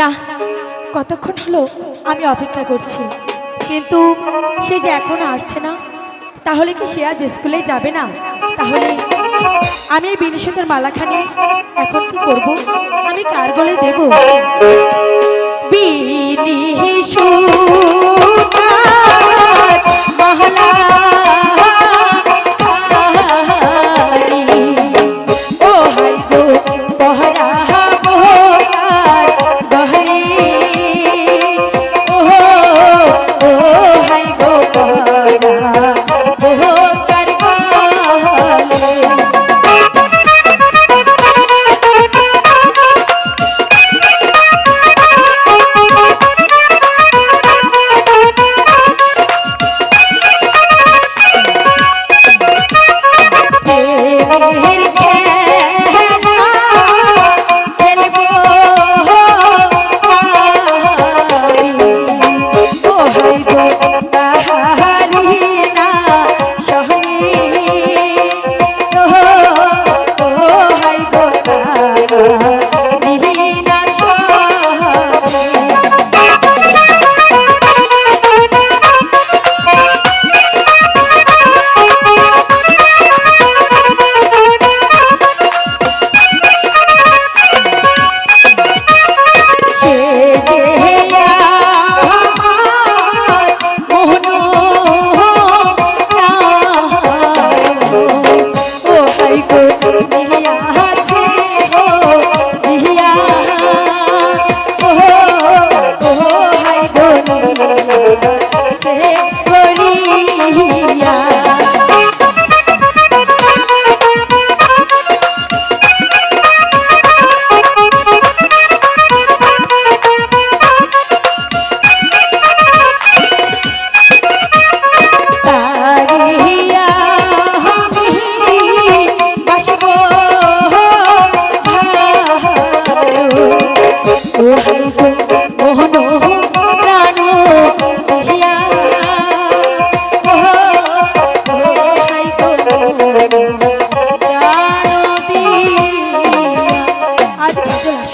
না, কতক্ষণ হলো আমি অপেক্ষা করছি। কিন্তু সে যে এখনও আসছে না, তাহলে কি সে আজ স্কুলে যাবে না? তাহলে আমি এই বিনিশতের মালাখানি এখন কি করব? আমি কার গলে দেব? বিনিশু